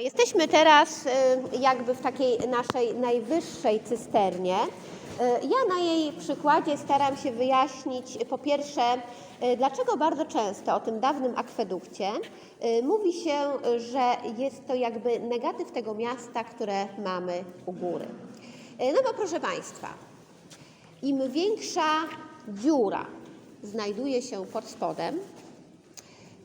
Jesteśmy teraz y, jakby w takiej naszej najwyższej cysternie. Y, Ja na jej przykładzie staram się wyjaśnić po pierwsze, y, dlaczego bardzo często o tym dawnym akwedukcie mówi się, że jest to jakby negatyw tego miasta, które mamy u góry. No bo proszę Państwa, im większa dziura znajduje się pod spodem,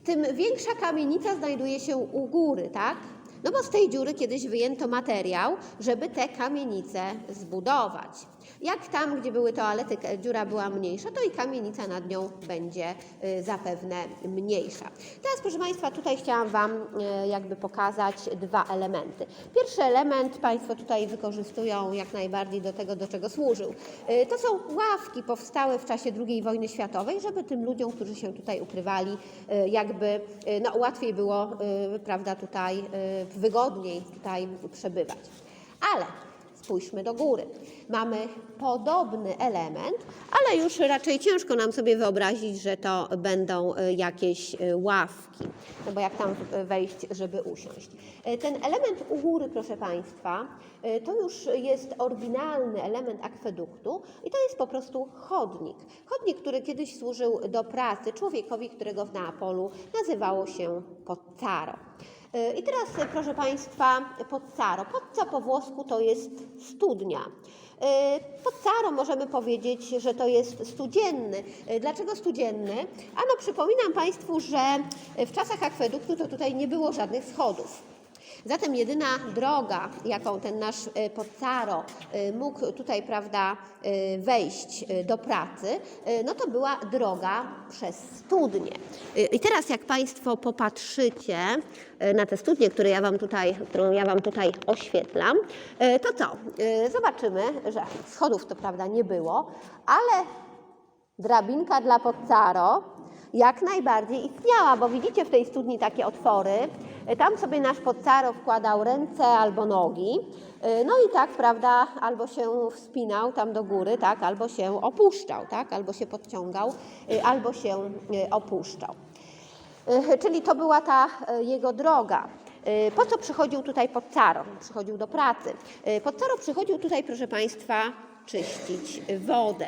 tym większa kamienica znajduje się u góry, tak? No bo z tej dziury kiedyś wyjęto materiał, żeby te kamienice zbudować. Jak tam, gdzie były toalety, dziura była mniejsza, to i kamienica nad nią będzie y, zapewne mniejsza. Teraz, proszę Państwa, tutaj chciałam Wam y, jakby pokazać dwa elementy. Pierwszy element Państwo tutaj wykorzystują jak najbardziej do tego, do czego służył. Y, To są ławki powstałe w czasie II wojny światowej, żeby tym ludziom, którzy się tutaj ukrywali, jakby no, łatwiej było, prawda, tutaj wygodniej tutaj przebywać. Ale spójrzmy do góry. Mamy podobny element, ale już raczej ciężko nam sobie wyobrazić, że to będą y, jakieś y, ławki, no bo jak tam y, wejść, żeby usiąść. Ten element u góry, proszę Państwa, to już jest oryginalny element akweduktu i to jest po prostu chodnik. Chodnik, który kiedyś służył do pracy człowiekowi, którego w Neapolu nazywało się Pozzaro. I teraz, y, proszę Państwa, Pozzaro. Pozza po włosku to jest studnia. Y, Pozzaro możemy powiedzieć, że to jest studzienny. Y, Dlaczego studzienny? Ano przypominam Państwu, że w czasach akweduktu to tutaj nie było żadnych schodów. Zatem jedyna droga, jaką ten nasz e, Pozzaro e, mógł tutaj, prawda, e, wejść do pracy, no to była droga przez studnię. E, I teraz jak Państwo popatrzycie na tę studnię, które ja wam tutaj, którą ja Wam tutaj oświetlam, to co? Zobaczymy, że schodów to prawda nie było, ale drabinka dla Pozzaro jak najbardziej istniała, bo widzicie w tej studni takie otwory. Tam sobie nasz Pozzaro wkładał ręce albo nogi. No i tak, prawda, albo się wspinał tam do góry, tak, albo się opuszczał, tak, albo się podciągał, albo się opuszczał. E, Czyli to była ta jego droga. Po co przychodził tutaj Pozzaro? Przychodził do pracy. Pozzaro przychodził tutaj, proszę Państwa, czyścić wodę.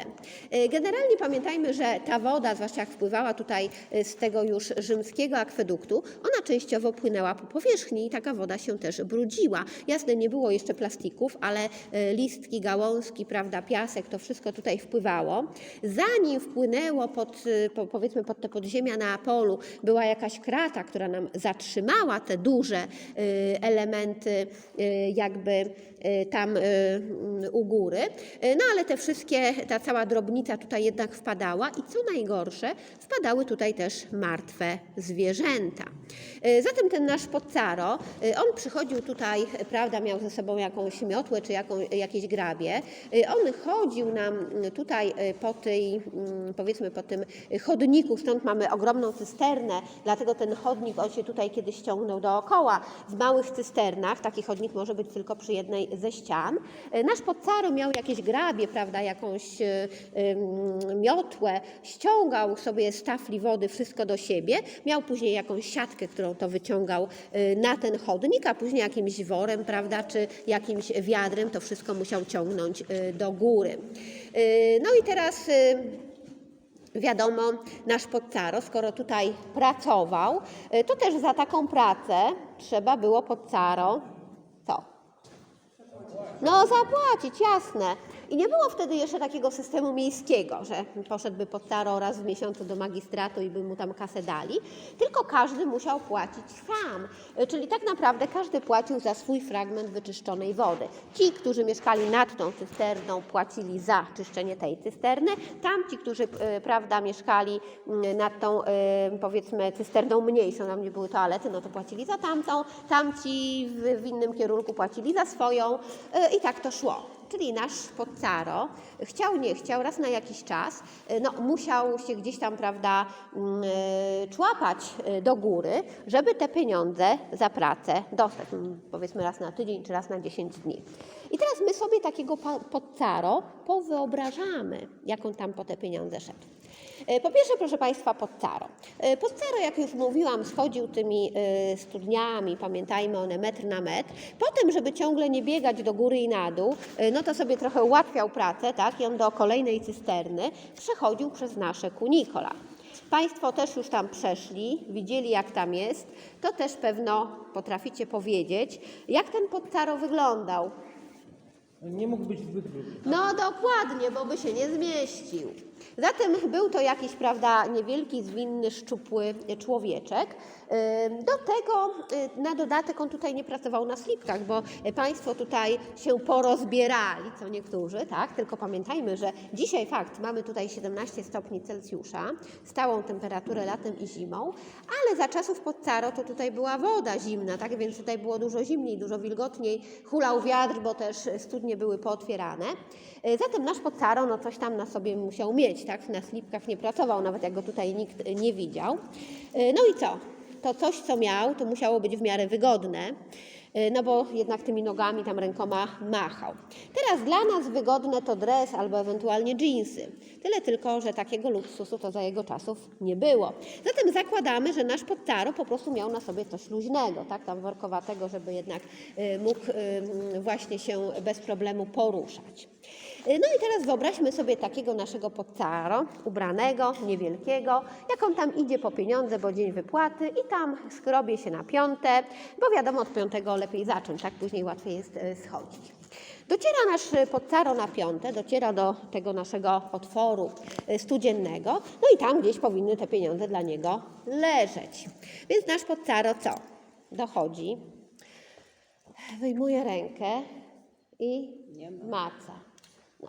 E, Generalnie pamiętajmy, że ta woda, zwłaszcza jak wpływała tutaj e, z tego już rzymskiego akweduktu, ona częściowo płynęła po powierzchni i taka woda się też brudziła. Jasne, nie było jeszcze plastików, ale e, listki, gałązki, prawda, piasek, to wszystko tutaj wpływało. Zanim wpłynęło pod, po, powiedzmy pod te podziemia na polu, była jakaś krata, która nam zatrzymała te duże elementy jakby tam u góry. No ale te wszystkie, ta cała drobnica tutaj jednak wpadała i co najgorsze, wpadały tutaj też martwe zwierzęta. E, Zatem ten nasz Pozzaro, e, on przychodził tutaj, prawda, miał ze sobą jakąś miotłę czy jaką, jakieś grabie. E, On chodził nam mm, tutaj po tej, mm, powiedzmy po tym chodniku, stąd mamy ogromną cysternę, dlatego ten chodnik, on się tutaj kiedyś ściągnął dookoła. W małych cysternach taki chodnik może być tylko przy jednej ze ścian. Nasz Pozzaro miał jakieś grabie, prawda, jakąś e, miotłę, ściągał sobie z tafli wody wszystko do siebie, miał później jakąś siatkę, którą to wyciągał e, na ten chodnik, a później jakimś worem, prawda, czy jakimś wiadrem to wszystko musiał ciągnąć e, do góry. No i teraz Wiadomo, nasz Pozzaro, skoro tutaj pracował, to też za taką pracę trzeba było Pozzaro co? No zapłacić, jasne. I nie było wtedy jeszcze takiego systemu miejskiego, że poszedłby Pozzaro raz w miesiącu do magistratu i by mu tam kasę dali, tylko każdy musiał płacić sam. Czyli tak naprawdę każdy płacił za swój fragment wyczyszczonej wody. Ci, którzy mieszkali nad tą cysterną, płacili za czyszczenie tej cysterny, tamci, którzy e, prawda, mieszkali mm, nad tą e, powiedzmy cysterną mniejszą, tam gdzie były toalety, no to płacili za tamtą, tamci w, w innym kierunku płacili za swoją e, i tak to szło. Czyli nasz Pozzaro chciał, nie chciał, raz na jakiś czas, e, no, musiał się gdzieś tam, prawda, mm, e, człapać e, do góry, żeby te pieniądze za pracę dostać, mm, powiedzmy raz na tydzień czy raz na 10 dni. I teraz my sobie takiego Pozzaro powyobrażamy, jak on tam po te pieniądze szedł. E, Po pierwsze, proszę Państwa, Poccaro. E, Poccaro, jak już mówiłam, schodził tymi e, studniami, pamiętajmy one metr na metr. Potem, żeby ciągle nie biegać do góry i na dół, no to sobie trochę ułatwiał pracę, tak? I on do kolejnej cysterny przechodził przez nasze kunikola. Państwo też już tam przeszli, widzieli jak tam jest, to też pewno potraficie powiedzieć, jak ten Poccaro wyglądał. Nie mógł być zbyt duży. No dokładnie, bo by się nie zmieścił. Zatem był to jakiś, prawda, niewielki, zwinny, szczupły człowieczek. Do tego y, na dodatek on tutaj nie pracował na slipkach, bo Państwo tutaj się porozbierali, co niektórzy, tak? Tylko pamiętajmy, że dzisiaj fakt, mamy tutaj 17 stopni Celsjusza, stałą temperaturę latem i zimą, ale za czasów Poccaro to tutaj była woda zimna, tak? Więc tutaj było dużo zimniej, dużo wilgotniej, hulał wiatr, bo też studnie były pootwierane. Y, Zatem nasz Poccaro, no coś tam na sobie musiał mieć, tak? Na slipkach nie pracował, nawet jak go tutaj nikt nie widział. Y, No i co? To coś, co miał, to musiało być w miarę wygodne, y, no bo jednak tymi nogami tam rękoma machał. Teraz dla nas wygodne to dres albo ewentualnie dżinsy. Tyle tylko, że takiego luksusu to za jego czasów nie było. Zatem zakładamy, że nasz Poccaro po prostu miał na sobie coś luźnego, tak, tam workowatego, żeby jednak y, mógł właśnie się bez problemu poruszać. No i teraz wyobraźmy sobie takiego naszego Poccaro, ubranego, niewielkiego, jak on tam idzie po pieniądze, bo dzień wypłaty i tam skrobie się na piąte, bo wiadomo, od piątego lepiej zacząć, tak później łatwiej jest y, schodzić. Dociera nasz Poccaro na piąte, dociera do tego naszego otworu y, studziennego, no i tam gdzieś powinny te pieniądze dla niego leżeć. Więc nasz Poccaro co? Dochodzi, wyjmuje rękę i maca.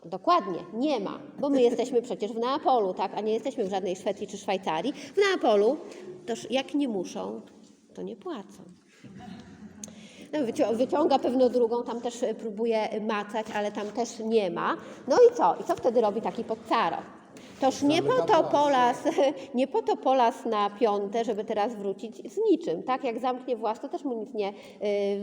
Dokładnie, nie ma, bo my jesteśmy przecież w Neapolu, tak, a nie jesteśmy w żadnej Szwecji czy Szwajcarii. W Neapolu toż jak nie muszą, to nie płacą. No, wycią- wyciąga pewno drugą, tam też próbuje macać, ale tam też nie ma. No i co? I co wtedy robi taki Poccaro? Toż nie po to polas, nie po to polas na piąte, żeby teraz wrócić z niczym, tak? Jak zamknie włas, to też mu nic nie, y,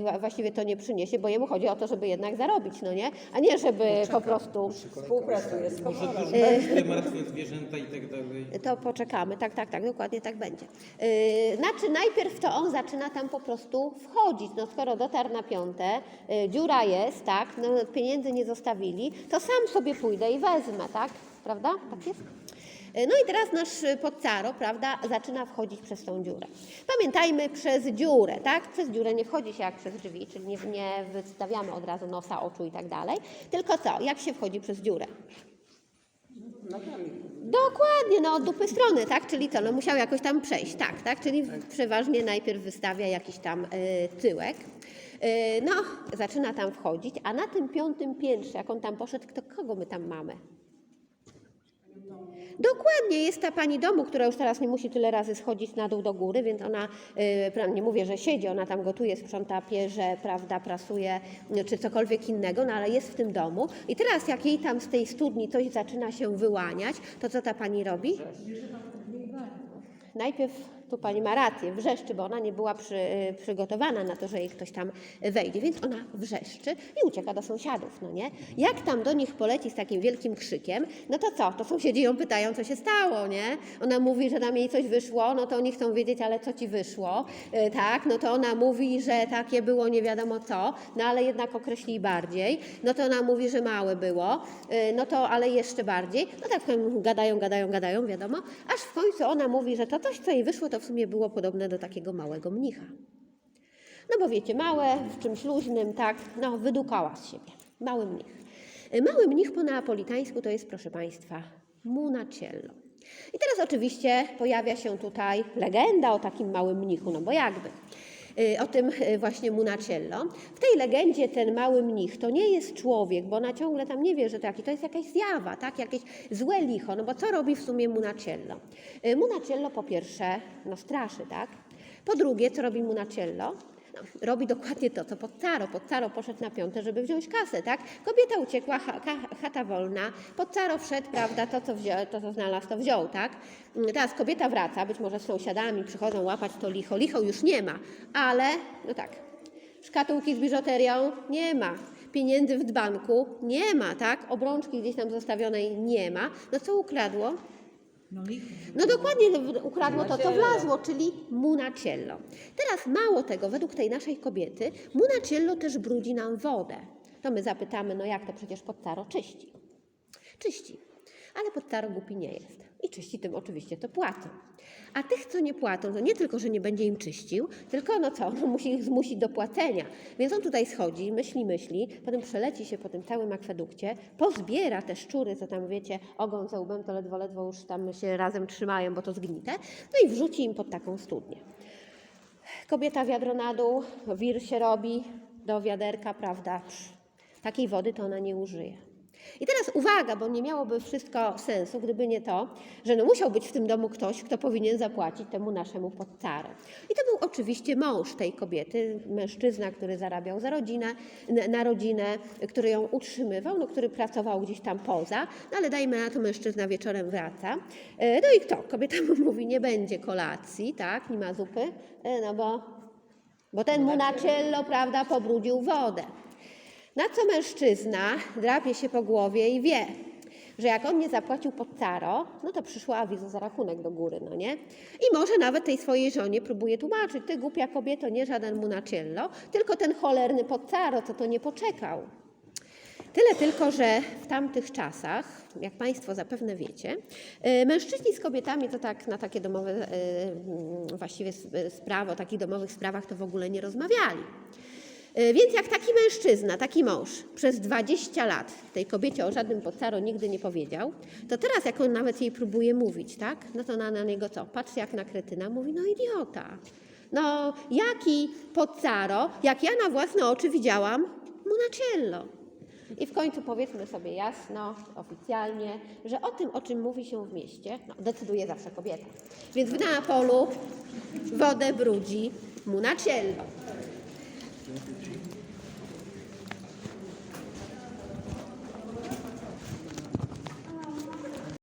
wła- właściwie to nie przyniesie, bo jemu chodzi o to, żeby jednak zarobić, no nie? A nie, żeby po prostu... Współpracuje z Może komorą. też te martwe zwierzęta i tak dalej. To poczekamy, tak, tak, tak, dokładnie tak będzie. Yy, znaczy najpierw to on zaczyna tam po prostu wchodzić, no skoro dotarł na piąte, yy, dziura jest, tak, no pieniędzy nie zostawili, to sam sobie pójdę i wezmę, tak, prawda, tak jest? Yy, No i teraz nasz y, Poccaro, prawda, zaczyna wchodzić przez tą dziurę. Pamiętajmy, przez dziurę, tak? Przez dziurę nie wchodzi się jak przez drzwi, czyli nie, nie wystawiamy od razu nosa, oczu i tak dalej. Tylko co? Jak się wchodzi przez dziurę? Dokładnie, no od dupy strony, tak? Czyli co, no musiał jakoś tam przejść, tak, tak? Czyli przeważnie najpierw wystawia jakiś tam y, tyłek. Y, no, zaczyna tam wchodzić, a na tym piątym piętrze, jak on tam poszedł, to kogo my tam mamy? Dokładnie, jest ta pani domu, która już teraz nie musi tyle razy schodzić na dół do góry, więc ona, y, nie mówię, że siedzi, ona tam gotuje, sprząta pierze, prawda, prasuje, y, czy cokolwiek innego, no ale jest w tym domu. I teraz jak jej tam z tej studni coś zaczyna się wyłaniać, to co ta pani robi? Najpierw tu pani ma rację, wrzeszczy, bo ona nie była przy, y, przygotowana na to, że jej ktoś tam wejdzie, więc ona wrzeszczy i ucieka do sąsiadów, no nie? Jak tam do nich poleci z takim wielkim krzykiem, no to co? To sąsiedzi ją pytają, co się stało, nie? Ona mówi, że tam jej coś wyszło, no to oni chcą wiedzieć, ale co ci wyszło, Y, tak? No to ona mówi, że takie było nie wiadomo co, no ale jednak określi bardziej, no to ona mówi, że małe było, y, no to ale jeszcze bardziej, no tak gadają, gadają, gadają, wiadomo, aż w końcu ona mówi, że to coś, co jej wyszło, to w sumie było podobne do takiego małego mnicha. No bo wiecie, małe, w czymś luźnym, tak, no wydukała z siebie. Mały mnich. Mały mnich po neapolitańsku to jest, proszę Państwa, munacello. I teraz oczywiście pojawia się tutaj legenda o takim małym mnichu, no bo jakby. Y, O tym y, właśnie Munacello. W tej legendzie ten mały mnich to nie jest człowiek, bo ona ciągle tam nie wie, że taki, to jest jakaś zjawa, tak? jakieś złe licho. No bo co robi w sumie Munacello? Y, Munacello po pierwsze, no straszy, tak? Po drugie, co robi Munacello? Robi dokładnie to, co Poccaro. Poccaro poszedł na piąte, żeby wziąć kasę, tak? Kobieta uciekła, ha, ha, chata wolna. Poccaro wszedł, prawda, to co, to, co znalazł, to wziął, tak? Mm, Teraz kobieta wraca, być może z sąsiadami przychodzą łapać to licho. Licho już nie ma, ale, no tak, szkatułki z biżuterią nie ma. Pieniędzy w banku nie ma, tak? Obrączki gdzieś tam zostawionej nie ma. No co ukradło? No dokładnie w- ukradło to, co wlazło, czyli munaciello. Teraz mało tego, według tej naszej kobiety, munaciello też brudzi nam wodę. To my zapytamy, no jak to przecież Pottaro czyści. Czyści, ale Pottaro głupi nie jest. I czyści tym oczywiście to płacą. A tych, co nie płacą, to nie tylko, że nie będzie im czyścił, tylko no co, no musi ich zmusić do płacenia. Więc on tutaj schodzi, myśli, myśli, potem przeleci się po tym całym akwedukcie, pozbiera te szczury, co tam wiecie, ogon za łbem, to ledwo, ledwo już tam się razem trzymają, bo to zgnite, no i wrzuci im pod taką studnię. Kobieta wiadro na dół, wir się robi do wiaderka, prawda? Takiej wody to ona nie użyje. I teraz uwaga, bo nie miałoby wszystko sensu, gdyby nie to, że no musiał być w tym domu ktoś, kto powinien zapłacić temu naszemu podcarę. I to był oczywiście mąż tej kobiety, mężczyzna, który zarabiał za rodzinę, na- na rodzinę, który ją utrzymywał, no, który pracował gdzieś tam poza, no ale dajmy na to, mężczyzna wieczorem wraca. E, No i kto? Kobieta mu mówi, nie będzie kolacji, tak, nie ma zupy, e, no bo, bo ten munacello, prawda, pobrudził wodę. Na co mężczyzna drapie się po głowie i wie, że jak on nie zapłacił pod caro, no to przyszła awizo za rachunek do góry, no nie? I może nawet tej swojej żonie próbuje tłumaczyć, ty głupia kobieto, nie żaden munacello, tylko ten cholerny pod caro, co to nie poczekał. Tyle tylko, że w tamtych czasach, jak Państwo zapewne wiecie, y, mężczyźni z kobietami to tak na takie domowe, y, mm, właściwie sprawy, o takich domowych sprawach to w ogóle nie rozmawiali. Y, Więc jak taki mężczyzna, taki mąż przez 20 lat tej kobiecie o żadnym podcaro nigdy nie powiedział, to teraz jak on nawet jej próbuje mówić, tak? No to na, na niego co? Patrzy jak na kretyna, mówi, no idiota. No jaki podcaro, jak ja na własne oczy widziałam Munacello. I w końcu powiedzmy sobie jasno, oficjalnie, że o tym, o czym mówi się w mieście, no, decyduje zawsze kobieta. Więc w Neapolu wodę brudzi Munacello.